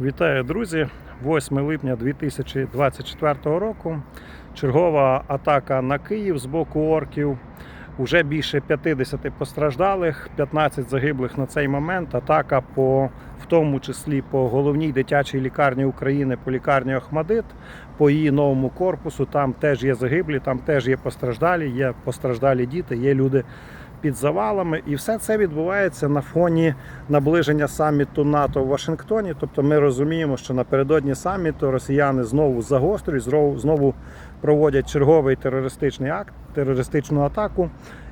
Вітаю, друзі! 8 липня 2024 року. Чергова атака на Київ з боку орків. Уже більше 50 постраждалих, 15 загиблих на цей момент. Атака по в тому числі по головній дитячій лікарні України, по лікарні Охмадит, по її новому корпусу. Там теж є загиблі, там теж є постраждалі, є постраждалі діти, є люди під завалами. І все це відбувається на фоні наближення саміту НАТО в Вашингтоні. Тобто ми розуміємо, що напередодні саміту росіяни знову загострюють, знову- проводять черговий терористичний акт, терористичну атаку.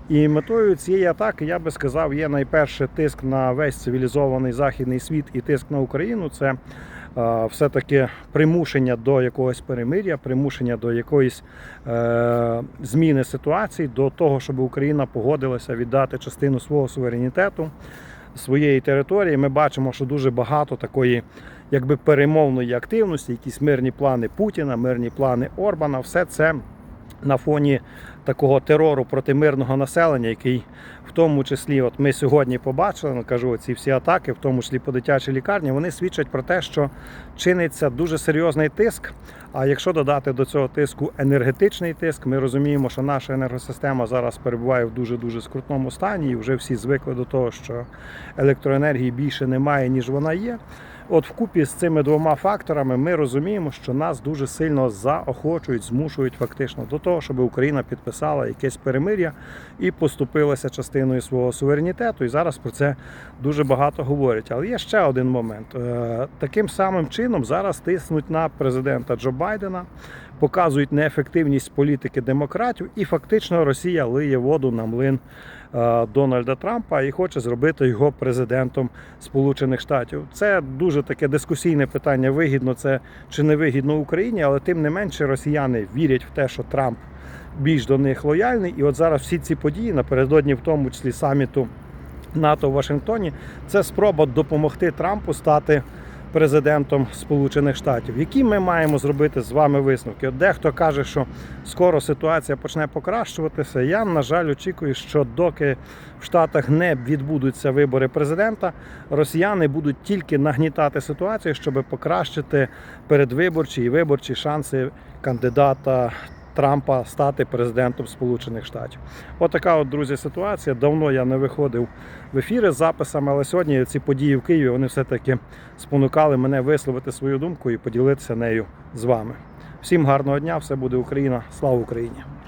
І метою цієї атаки, я би сказав, є найперше тиск на весь цивілізований західний світ і тиск на Україну. Це все-таки примушення до якогось перемир'я, примушення до якоїсь е, зміни ситуації, до того, щоб Україна погодилася віддати частину свого суверенітету, своєї території. Ми бачимо, що дуже багато такої якби перемовної активності, якісь мирні плани Путіна, мирні плани Орбана, все це на фоні такого терору проти мирного населення, який в тому числі, от ми сьогодні побачили, ну кажу, ці всі атаки, в тому числі по дитячій лікарні, вони свідчать про те, що чиниться дуже серйозний тиск. А якщо додати до цього тиску енергетичний тиск, ми розуміємо, що наша енергосистема зараз перебуває в дуже дуже скрутному стані, і вже всі звикли до того, що електроенергії більше немає, ніж вона є. От вкупі з цими двома факторами ми розуміємо, що нас дуже сильно заохочують, змушують фактично до того, щоб Україна підписала якесь перемир'я і поступилася частиною свого суверенітету. І зараз про це дуже багато говорять. Але є ще один момент. Е, Таким самим чином зараз тиснуть на президента Джо Байдена, показують неефективність політики демократів, і фактично Росія лиє воду на млин е, Дональда Трампа і хоче зробити його президентом Сполучених Штатів. Це дуже таке дискусійне питання. Вигідно це чи не вигідно Україні, але тим не менше росіяни вірять в те, що Трамп більш до них лояльний. І от зараз всі ці події напередодні, в тому числі саміту НАТО в Вашингтоні, це спроба допомогти Трампу стати президентом Сполучених Штатів. Які ми маємо зробити з вами висновки? От дехто каже, що скоро ситуація почне покращуватися. Я, на жаль, очікую, що доки в Штатах не відбудуться вибори президента, росіяни будуть тільки нагнітати ситуацію, щоб покращити передвиборчі і виборчі шанси кандидата. Трампа стати президентом Сполучених Штатів. Отака от, друзі, ситуація. Давно я не виходив в ефіри з записами, але сьогодні ці події в Києві вони все-таки спонукали мене висловити свою думку і поділитися нею з вами. Всім гарного дня, все буде Україна. Слава Україні!